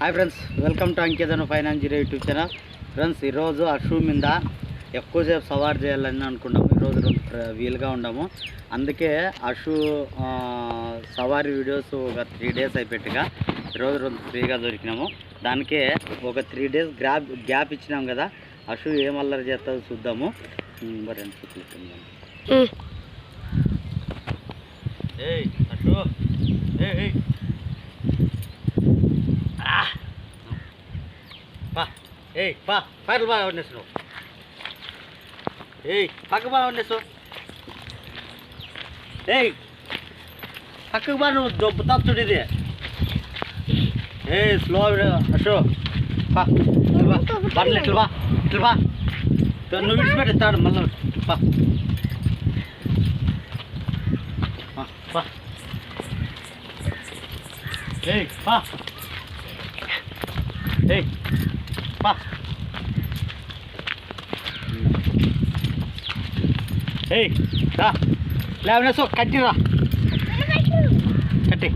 Hi friends welcome to అంకేతను finance zero YouTube channel friends ఈరోజు అషు మీద ఎక్కువసేపు సవార్ చేయాలని అనుకున్నాము. ఈరోజు రెండు వీలుగా ఉండము అందుకే అషు ఆ, సవారీ వీడియోస్ ఒక త్రీ డేస్ అయిపెట్టుగా ఈరోజు రెండు ఫ్రీగా దొరికినాము. దానికే ఒక త్రీ డేస్ గ్యాప్ గ్యాప్ ఇచ్చినాం కదా. అషు ఏం అల్లరి చేస్తుందో చూద్దాము. మరి ఎంత చూపిస్తున్నాను. ఏయ్ అషు ఏయ్ ఏయ్ Ah. పా ఏయ్ పా పైరు బాగా ఉండేసు నువ్వు ఏయ్ పక్క బాగా వండేసు ఏయ్ పక్కకు బా నువ్వు దొబ్బు తప్పుడు ఇది. ఏ స్లో అశో. పా బా బట్టలు ఇట్లు బా ఇట్లు బా. నువ్వు విడిచిపెట్టి తాడు మళ్ళీ. పా పా, పా ఏయ్ పా ఏయ్ పా ఏయ్ రా లేవనేసో కట్టిరా కట్టి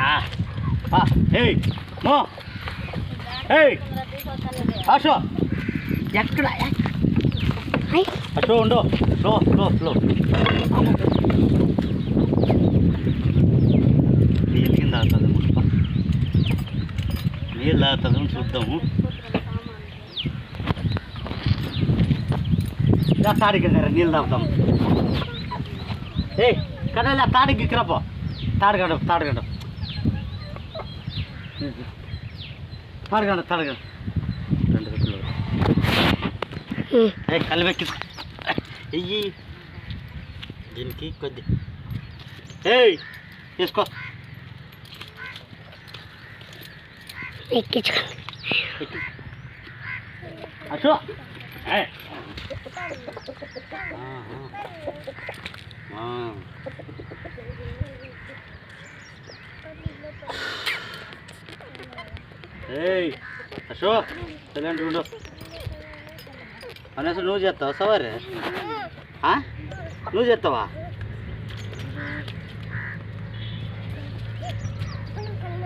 ఆ, పా ఏయ్ మో ఏయ్ అశో ఎక్కడ అశో ఉండు స్లో స్లో స్లో నీళ్ళు కింద ఆడుతుంది ముప్ప నీళ్ళు చూద్దాము. తాడికి నీళ్ళు తాగుతాం ఏయ్ కడల తాడికి ఇక్కడపో తాడగడ తాడగడ. తాడగడ తాడగడ. రెండు గంటలు ఏ కలిపెక్కి ఎయ్యి దీనికి కొద్ది. ఏయ్ తీసుకో ఎక్కి. అశో ఏ. ఆహా. ఆ. ఏయ్ అశో సైలెంట్ ఉండు అనేసి నువ్వు చేస్తావా సవారి ఆ? నువ్వు చేస్తావా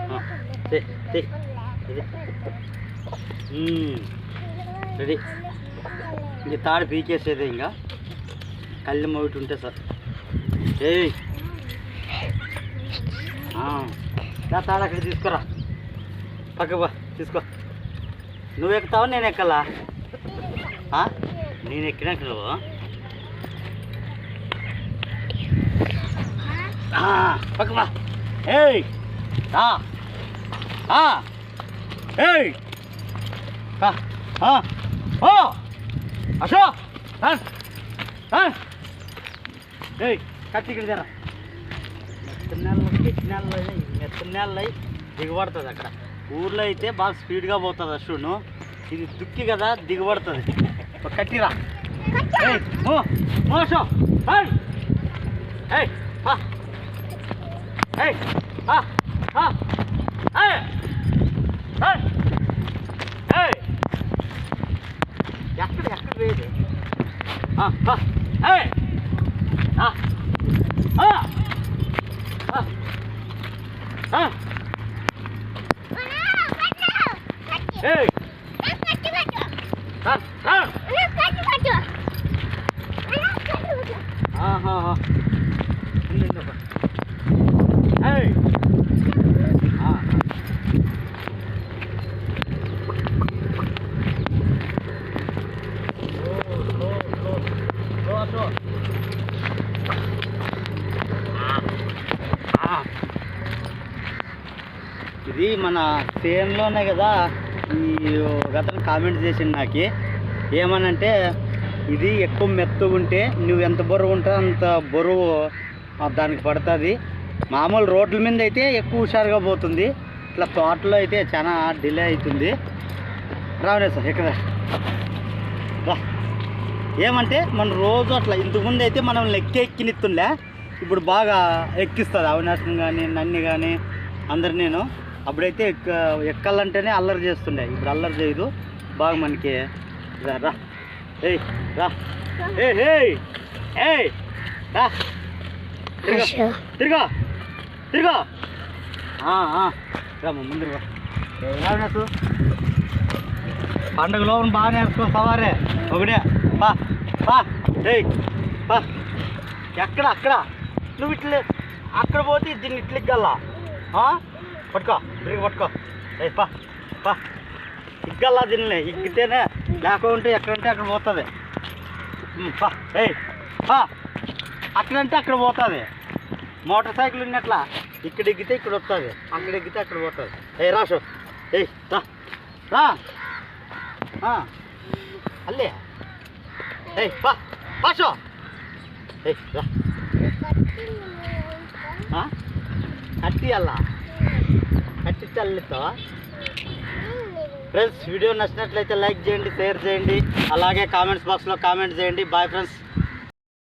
ఆ, తే, తే, ఇది. మ్మ్. రెడీ ఇంక తాడు పీకేసేదే ఇంకా. కళ్ళు ఒకటి ఉంటే సార్ ఏయ్. తాడు అక్కడ తీసుకురా. పక్క తీసుకో. నువ్వు ఎక్కుతావా నేను ఎక్కలా? నేను ఎక్కినాక నువ్వు? ఆ, ఏయ్ ఆ, ఆ, ఏయ్ ఆ, ఆ, ఓ అశో రా, రా. ఏయ్ కత్తి ఇక్కడ జరా ఎత్తనాళ్ళు ఎత్తినాళ్ళు ఎత్తనాళ్ళు దిగబడుతుంది అక్కడ ఊర్లో అయితే బాగా స్పీడ్గా పోతుంది అశ్వును ఇది దుక్కి కదా దిగబడుతుంది ఒక కట్టిరా ఏయ్ మో మోసో ఏయ్ ఏయ్ పా ఏయ్ ఆ ఆ ఏయ్ ఏయ్ ఏయ్ ఎక్కడ ఎక్కడ వేయదు ఆ పా ఏయ్ ఆ ఆ ఆ ఆ ఏయ్ రా రా ఆహా ఉండు, ఉండు, ఉండు. ఏయ్ ఆ స్లో స్లో స్లో స్లో ఇది మన సేన్లోనే కదా ఈ గతను కామెంట్ చేసిండు నాకు. ఏమనంటే ఇది ఎక్కువ మెత్తగా ఉంటే నువ్వు ఎంత బరువు ఉంటే అంత బరువు దానికి పడుతుంది. మామూలు రోడ్ల మీద అయితే ఎక్కువ హుషారుగా పోతుంది. ఇట్లా తోటలో అయితే చాలా డిలే అవుతుంది. రావనే సార్ ఇక్కడ రా. ఏమంటే మన రోజు అట్లా ఇంతకుముందు అయితే మనం లెక్క ఎక్కినిస్తుండే ఇప్పుడు బాగా ఎక్కిస్తుంది అవినాశం కానీ నన్ను కానీ అందరు నేను అప్పుడైతే ఎక్క ఎక్కాలంటేనే అల్లరి చేస్తుండే. ఇప్పుడు అల్లరి చేయదు. బాగా మనకి. రా రా. ఏయ్ రా. ఏ ఏయ్ ఏయ్. రా. తిరుగు. తిరుగు. తిరుగు. ఆ, ఆ. రమ్మ ముందు ఎలా నేర్చు పండుగలో బాగా నేర్చుకో సవారే. ఒకటే. పా పా. ఏయ్ పా. ఎక్కడ అక్కడ? నువ్వు ఇట్లే. అక్కడ పోతే దీన్ని ఇట్లా ఇగ్గల్లా ఆ? పట్టుకో తిరిగి పట్టుకో ఏయ్ పా పా ఇగ్గల్లా దీన్ని ఇగ్గితేనే లేకుంటే ఎక్కడంటే అక్కడ పోతుంది ఉమ్, పా ఏయ్ పా అక్కడంటే అక్కడ పోతుంది మోటార్ సైకిల్ ఉన్నట్లా ఇక్కడ ఎక్కితే ఇక్కడ వస్తుంది అక్కడ ఎక్కితే అక్కడ పోతుంది ఏ రాసు ఏయ్ రా రా ఆ, అల్లే ఏయ్ పా పాషో ఏయ్ రా ఆ? కట్టి అల్లా కట్టి చల్లుతావా ఫ్రెండ్స్ వీడియో నచ్చినట్లయితే లైక్ చేయండి షేర్ చేయండి. అలాగే కామెంట్స్ బాక్స్లో కామెంట్ చేయండి. Bye friends